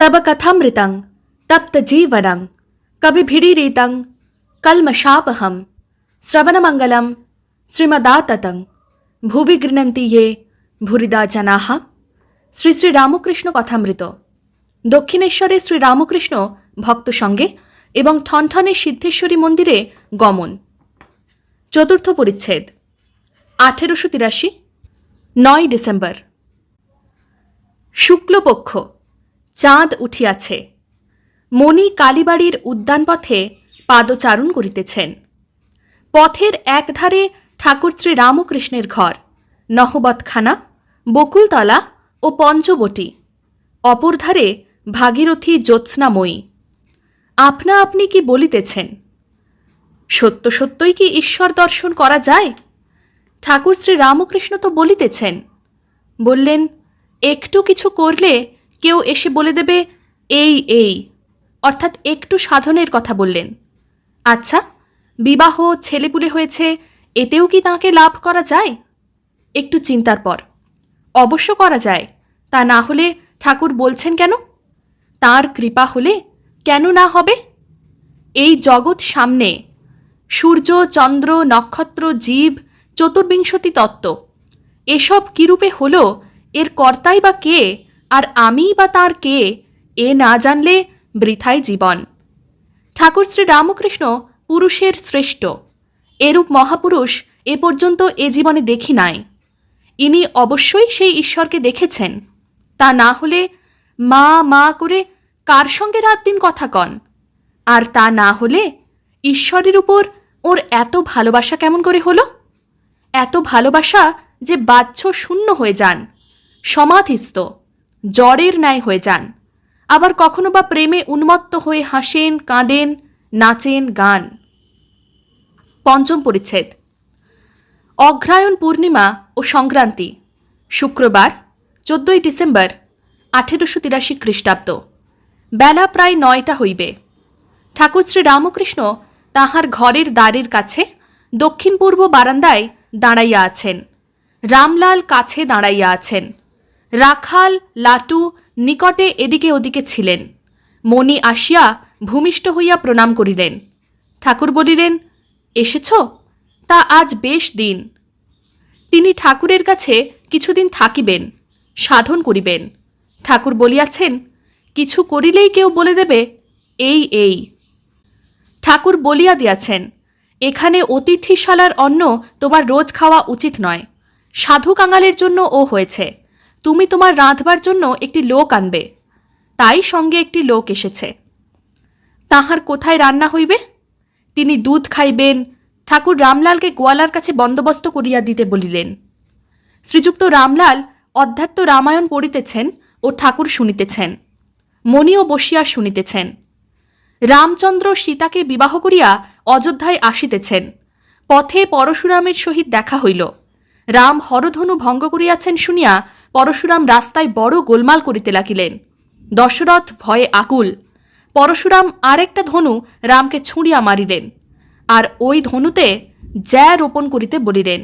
तब कथामृतं तप्तजीवनं कविभिडीरितं कल्मषापहं श्रवणमङ्गलं শ্রীমদাততং ভুবি গৃণন্তি ইয়ে ভুরিদা জানাহা শ্রী শ্রী রামকৃষ্ণ কথামৃত দক্ষিণেশ্বরে শ্রী রামকৃষ্ণ ভক্ত সঙ্গে এবং ঠনঠনে সিদ্ধেশ্বরী মন্দিরে গমন চতুর্থ পরিচ্ছেদ আঠেরোশো তিরাশি নয় ডিসেম্বর শুক্লপক্ষ চাঁদ উঠিয়াছে। মণি কালীবাড়ির উদ্যানপথে পাদচারণ করিতেছেন। পথের একধারে ঠাকুর শ্রী রামকৃষ্ণের ঘর, নহবতখানা, বকুলতলা ও পঞ্চবটি। অপরধারে ভাগীরথী জ্যোৎস্নাময়ী। আপনা আপনি কি বলিতেছেন? সত্য সত্যই কি ঈশ্বর দর্শন করা যায়? ঠাকুর শ্রী রামকৃষ্ণ তো বলিতেছেন। বললেন, একটু কিছু করলে কেউ এসে বলে দেবে, এই এই। অর্থাৎ একটু সাধনের কথা বললেন। আচ্ছা বিবাহ ছেলেপুলে হয়েছে, এতেও কি তাকে লাভ করা যায়? একটু চিন্তার পর। অবশ্য করা যায়, তা না হলে ঠাকুর বলছেন কেন? তার কৃপা হলে কেন না হবে? এই জগৎ সামনে, সূর্য, চন্দ্র, নক্ষত্র, জীব, চতুর্বিংশতি তত্ত্ব, এসব কীরূপে হলো, এর কর্তাই বা কে আর আমিই বা তার কে এ না জানলে বৃথাই জীবন। ঠাকুর শ্রী রামকৃষ্ণ পুরুষের শ্রেষ্ঠ। এরূপ মহাপুরুষ এ পর্যন্ত এ জীবনে দেখি নাই। ইনি অবশ্যই সেই ঈশ্বরকে দেখেছেন। তা না হলে মা মা করে কার সঙ্গে রাত দিন কথা কন? আর তা না হলে ঈশ্বরের উপর ওর এত ভালোবাসা কেমন করে হলো? এত ভালোবাসা যে বাহ্য শূন্য হয়ে যান, সমাধিস্থ। জ্বরের ন্যায় হয়ে যান। আবার কখনো বা প্রেমে উন্মত্ত হয়ে হাসেন, কাঁদেন, নাচেন গান। পঞ্চম পরিচ্ছেদ। অগ্রায়ণ পূর্ণিমা ও সংক্রান্তি। শুক্রবার, চোদ্দই ডিসেম্বর, আঠেরোশো তিরাশি খ্রিস্টাব্দ। বেলা প্রায় নয়টা হইবে। ঠাকুর শ্রী রামকৃষ্ণ তাহার ঘরের দ্বারের কাছে দক্ষিণ পূর্ব বারান্দায় দাঁড়াইয়া আছেন। রামলাল কাছে দাঁড়াইয়া আছেন। রাখাল, লাটু নিকটে এদিকে ওদিকে ছিলেন। মণি আসিয়া ভূমিষ্ঠ হইয়া প্রণাম করিলেন। ঠাকুর বলিলেন, এসেছ? তা আজ বেশ দিন। তিনি ঠাকুরের কাছে কিছুদিন থাকিবেন, সাধন করিবেন। ঠাকুর বলিয়াছেন, কিছু করিলেই কেউ বলে দেবে, এই এই। ঠাকুর বলিয়া দিয়াছেন, এখানে অতিথিশালার অন্ন তোমার রোজ খাওয়া উচিত নয়। সাধু কাঙালের জন্য ও হয়েছে। তুমি তোমার রাঁধবার জন্য একটি লোক আনবে। তাই সঙ্গে একটি লোক এসেছে। তাহার কোথায় রান্না হইবে? তিনি দুধ খাইবেন, ঠাকুর রামলালকে গোয়ালার কাছে বন্দোবস্ত করিয়া দিতে বলিলেন। শ্রীযুক্ত রামলাল অধ্যাত্ম রামায়ণ পড়িতেছেন ও ঠাকুর শুনিতেছেন, মণিও বসিয়া শুনিতেছেন। রামচন্দ্র সীতাকে বিবাহ করিয়া অযোধ্যায় আসিতেছেন, পথে পরশুরামের সহিত দেখা হইল। রাম হরধনু ভঙ্গ করিয়াছেন শুনিয়া পরশুরাম রাস্তায় বড় গোলমাল করিতে লাগিলেন। দশরথ ভয়ে আকুল। পরশুরাম আরেকটা ধনু রামকে ছুঁড়িয়া মারিলেন, আর ওই ধনুতে জ্যা রোপণ করিতে বলিলেন।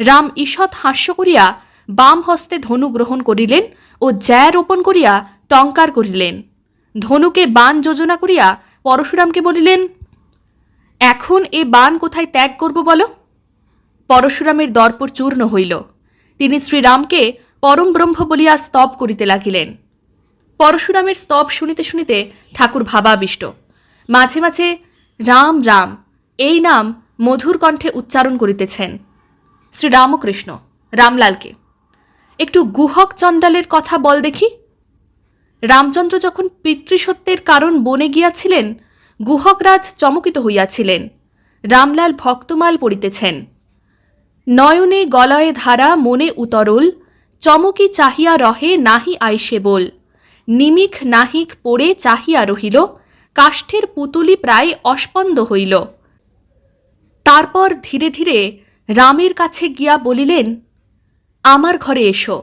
রাম ঈষৎ হাস্য করিয়া বাম হস্তে ধনু গ্রহণ করিলেন ও জ্যা রোপণ করিয়া টঙ্কার করিলেন। ধনুকে বান যোজনা করিয়া পরশুরামকে বলিলেন, এখন এ বান কোথায় ত্যাগ করব বলো? পরশুরামের দর্পর চূর্ণ হইল। তিনি শ্রীরামকে পরম ব্রহ্ম বলিয়া স্তব করিতে লাগিলেন। পরশুরামের স্তব শুনিতে শুনিতে ঠাকুর ভাবাবিষ্ট। মাঝে মাঝে, রাম রাম, এই নাম মধুর কণ্ঠে উচ্চারণ করিতেছেন শ্রীরামকৃষ্ণ রামলালকে। একটু গুহক চণ্ডালের কথা বল দেখি। রামচন্দ্র যখন পিতৃসত্যের কারণ বনে গিয়াছিলেন, গুহকরাজ চমকিত হইয়াছিলেন। রামলাল ভক্তমাল পড়িতেছেন। নয়নে গলয়ে ধারা মনে উতরল, চমকি চাহিয়া রহে নাহি আইসে বল। নিমিখ নাহিক পড়ে চাহিয়া রহিল, কাষ্ঠের পুতুলি প্রায় অস্পন্দ হইল। তারপর ধীরে ধীরে রামের কাছে গিয়া বলিলেন, আমার ঘরে এসো।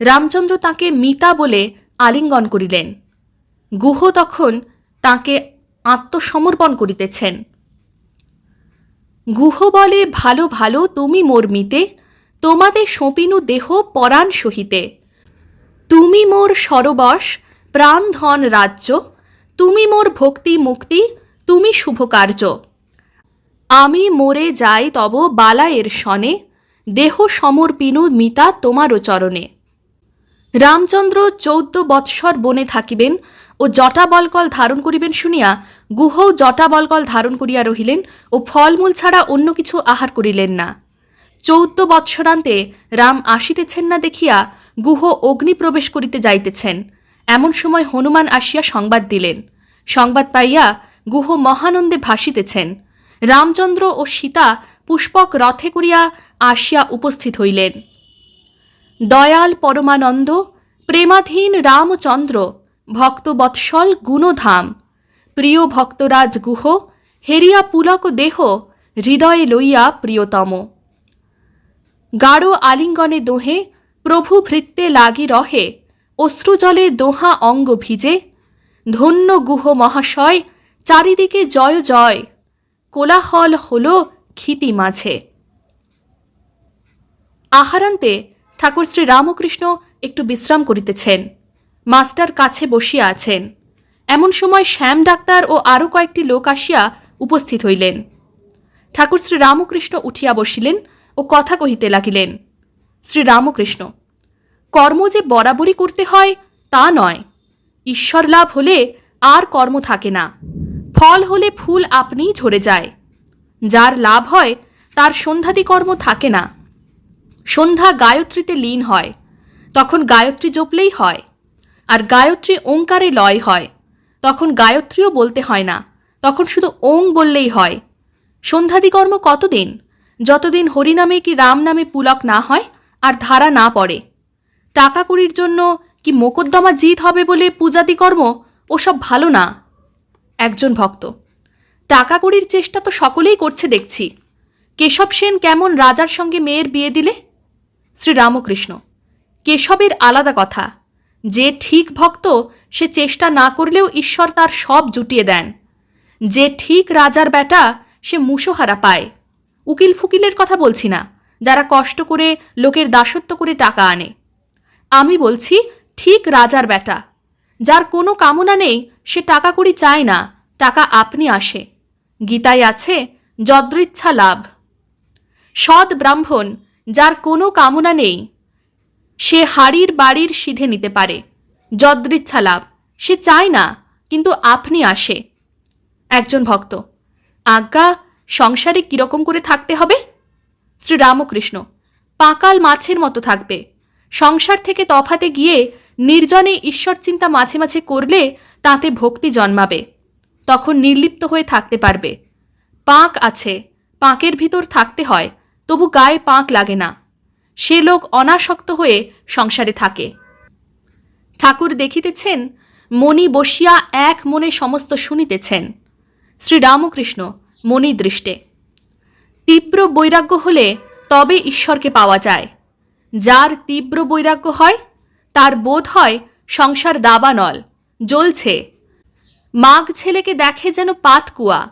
রামচন্দ্র তাকে মিতা বলে আলিঙ্গন করিলেন। গুহ তখন তাকে আত্মসমর্পণ করিতেছেন। গুহ বলে, ভালো ভালো, তুমি মোর মিতে, তোমাদের সঁপিনু দেহ পরাণ সহিতে। তুমি মোর সরবশ, প্রাণ ধন রাজ্য, তুমি মোর ভক্তি মুক্তি, তুমি শুভ কার্য। আমি মোরে যাই তব বালায়ের সনে, দেহ সমর্পিনু মিতা তোমারও চরণে। রামচন্দ্র চৌদ্দ বৎসর বনে থাকিবেন ও জটা বলকল ধারণ করিবেন শুনিয়া গুহও জটা বলকল ধারণ করিয়া রহিলেন ও ফলমূল ছাড়া অন্য কিছু আহার করিলেন না। চৌদ্দ বৎসরান্তে রাম আসিতেছেন না দেখিয়া গুহ অগ্নি প্রবেশ করিতে যাইতেছেন। এমন সময় হনুমান আসিয়া সংবাদ দিলেন। সংবাদ পাইয়া গুহ মহানন্দে ভাসিতেছেন। রামচন্দ্র ও সীতা পুষ্পক রথে করিয়া আসিয়া উপস্থিত হইলেন। দয়াল পরমানন্দ, প্রেমাধীন রামচন্দ্র ভক্তবৎসল গুণধাম। প্রিয় ভক্তরাজ গুহ, হেরিয়া পুলক দেহ, হৃদয়ে লইয়া প্রিয়তম। গাঢ় আলিঙ্গনে দোহে, প্রভু ভৃত্তে লাগি রহে, অশ্রুজলে দোহা অঙ্গ ভিজে। ধন্য গুহ মহাশয়, চারিদিকে জয় জয়। কোলাহল হল ক্ষিতি মাঝে। আহারান্তে ঠাকুর শ্রী রামকৃষ্ণ একটু বিশ্রাম করিতেছেন। মাস্টার কাছে বসিয়া আছেন। এমন সময় শ্যাম ডাক্তার ও আরও কয়েকটি লোক আসিয়া উপস্থিত হইলেন। ঠাকুর শ্রী রামকৃষ্ণ উঠিয়া বসিলেন ও কথা কহিতে লাগিলেন, শ্রী রামকৃষ্ণ, কর্ম যে বরাবরই করতে হয় তা নয়। ঈশ্বর লাভ হলে আর কর্ম থাকে না। ফল হলে ফুল আপনিই ঝরে যায়। যার লাভ হয়, তার সন্ধ্যাদি কর্ম থাকে না। সন্ধ্যা গায়ত্রীতে লীন হয়, তখন গায়ত্রী জপলেই হয়। আর গায়ত্রী ওঙ্কারে লয় হয়। তখন গায়ত্রীও বলতে হয় না, তখন শুধু ওং বললেই হয়। সন্ধ্যাদি কর্ম কতদিন? যতদিন হরিনামে কি রাম নামে পুলক না হয় আর ধারা না পড়ে। টাকা কুড়ির জন্য কি মোকদ্দমা জিত হবে বলে পূজাদি কর্ম ওসব ভালো না। একজন ভক্ত, টাকা কুড়ির চেষ্টা তো সকলেই করছে দেখছি। কেশব সেন কেমন রাজার সঙ্গে মেয়ের বিয়ে দিলে? শ্রীরামকৃষ্ণ, কেশবের আলাদা কথা। যে ঠিক ভক্ত, সে চেষ্টা না করলেও ঈশ্বর তার সব জুটিয়ে দেন। যে ঠিক রাজার বেটা সে মুশোহারা পায়। উকিল ফুকিলের কথা বলছি না, যারা কষ্ট করে লোকের দাসত্ব করে টাকা আনে। আমি বলছি, ঠিক রাজার বেটা যার কোনো কামনা নেই, সে টাকা কড়ি চায় না, টাকা আপনি আসে। গীতায় আছে, যদৃচ্ছা লাভ। সৎ ব্রাহ্মণ, যার কোনো কামনা নেই সে হাড়ির বাড়ির সিধে নিতে পারে। যদৃচ্ছা লাভ। সে চায় না, কিন্তু আপনি আসে। একজন ভক্ত, আজ্ঞা, সংসারে কীরকম করে থাকতে হবে? শ্রী রামকৃষ্ণ পাকাল মাছের মতো থাকবে। সংসার থেকে তফাতে গিয়ে নির্জনে ঈশ্বর চিন্তা মাঝে মাঝে করলে তাতে ভক্তি জন্মাবে। তখন নির্লিপ্ত হয়ে থাকতে পারবে। পাঁক আছে, পাঁকের ভিতর থাকতে হয়, তবু গায়ে পাঁক লাগে না। সে লোক অনাসক্ত হয়ে সংসারে থাকে। ঠাকুর দেখিতেছেন, মণি বসিয়া এক মনে সমস্ত শুনিতেছেন। শ্রীরামকৃষ্ণ মণি দৃষ্টে। তীব্র বৈরাগ্য হলে তবে ঈশ্বরকে পাওয়া যায়। যার তীব্র বৈরাগ্য হয়, তার বোধ হয় সংসার দাবানল, জ্বলছে। মাঘ ছেলেকে দেখে যেন পাত কুয়া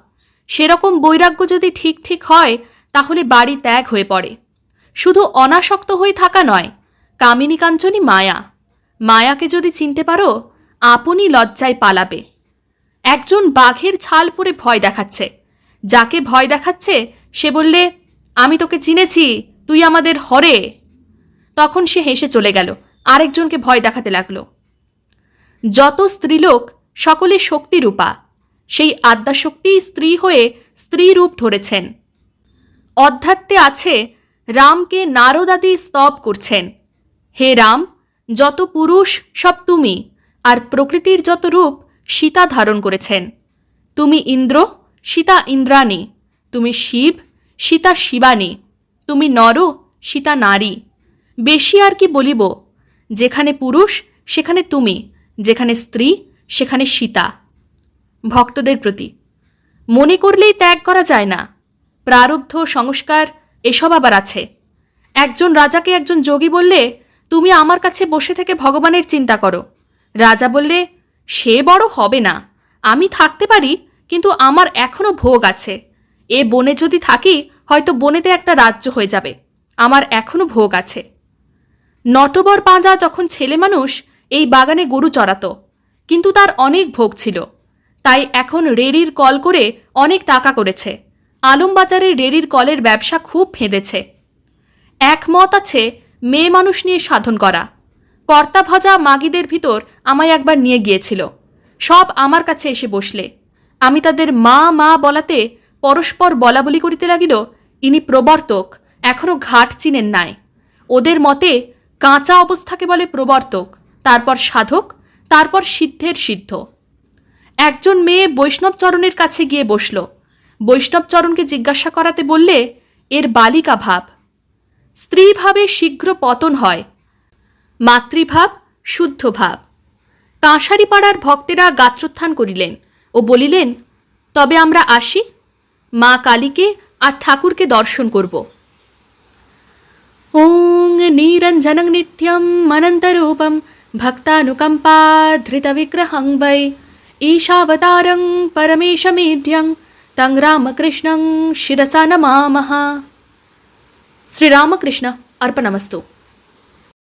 সেরকম বৈরাগ্য যদি ঠিক ঠিক হয়, তাহলে বাড়ি ত্যাগ হয়ে পড়ে। শুধু অনাসক্ত হয়ে থাকা নয়, কামিনী কাঞ্চনী মায়া। মায়াকে যদি চিনতে পারো, আপনি লজ্জায় পালাবে। একজন বাঘের ছাল পরে ভয় দেখাচ্ছে। যাকে ভয় দেখাচ্ছে, সে বললে, আমি তোকে চিনেছি, তুই আমাদের হরে। তখন সে হেসে চলে গেল, আরেকজনকে ভয় দেখাতে লাগল। যত স্ত্রীলোক, সকলে শক্তিরূপা। সেই আদ্যাশক্তি স্ত্রী হয়ে স্ত্রী রূপ ধরেছেন। অধ্যাত্মে আছে রামকে নারদাদি স্তব করছেন। হে রাম, যত পুরুষ, সব তুমি, আর প্রকৃতির যত রূপ, সীতা ধারণ করেছেন। তুমি ইন্দ্র, সীতা ইন্দ্রাণী। তুমি শিব, সীতা শিবানী তুমি নর, সীতা নারী। বেশি আর কি বলিব? যেখানে পুরুষ, সেখানে তুমি, যেখানে স্ত্রী, সেখানে সীতা। ভক্তদের প্রতি, মনে করলেই ত্যাগ করা যায় না। প্রারব্ধ সংস্কার এসব আবার আছে। একজন রাজাকে একজন যোগী বললে, তুমি আমার কাছে বসে থেকে ভগবানের চিন্তা করো। রাজা বললে, সে বড় হবে না। আমি থাকতে পারি, কিন্তু আমার এখনও ভোগ আছে। এ বনে যদি থাকি, হয়তো বনেতে একটা রাজ্য হয়ে যাবে। আমার এখনও ভোগ আছে। নটবর পাঁজা যখন ছেলে মানুষ, এই বাগানে গরু চড়াতো। কিন্তু তার অনেক ভোগ ছিল। তাই এখন রেড়ির কল করে অনেক টাকা করেছে। আলমবাজারে রেড়ির কলের ব্যবসা খুব ফেঁদেছে। একমত আছে, মেয়ে মানুষ নিয়ে সাধন করা। কর্তা ভজা মাগিদের ভিতর আমায় একবার নিয়ে গিয়েছিল। সব আমার কাছে এসে বসলে। আমি তাদের মা মা বলাতে পরস্পর বলা বলি করিতে লাগিল, ইনি প্রবর্তক এখনও ঘাট চিনেন নাই। ওদের মতে কাঁচা অবস্থাকে বলে প্রবর্তক, তারপর সাধক, তারপর সিদ্ধের সিদ্ধ। একজন মেয়ে বৈষ্ণবচরণের কাছে গিয়ে বসল। বৈষ্ণবচরণকে জিজ্ঞাসা করাতে বললে এর বালিকা ভাব স্ত্রীভাবে শীঘ্র পতন হয় মাতৃভাব শুদ্ধ ভাব কাঁসারিপাড়ার ভক্তেরা গাত্রোত্থান করিলেন ও বলিলেন তবে আমরা আসি মা কালীকে আর ঠাকুরকে দর্শন করব ওং নিরঞ্জনং নিত্যম অনন্তরূপম ভক্তানুকম্পাধৃতবিগ্রহং वै ईशावतारं परमेशमेढ्यं तं రామకృష్ణం శిరస నమామహ శ్రీరామకృష్ణ అర్పణమస్తు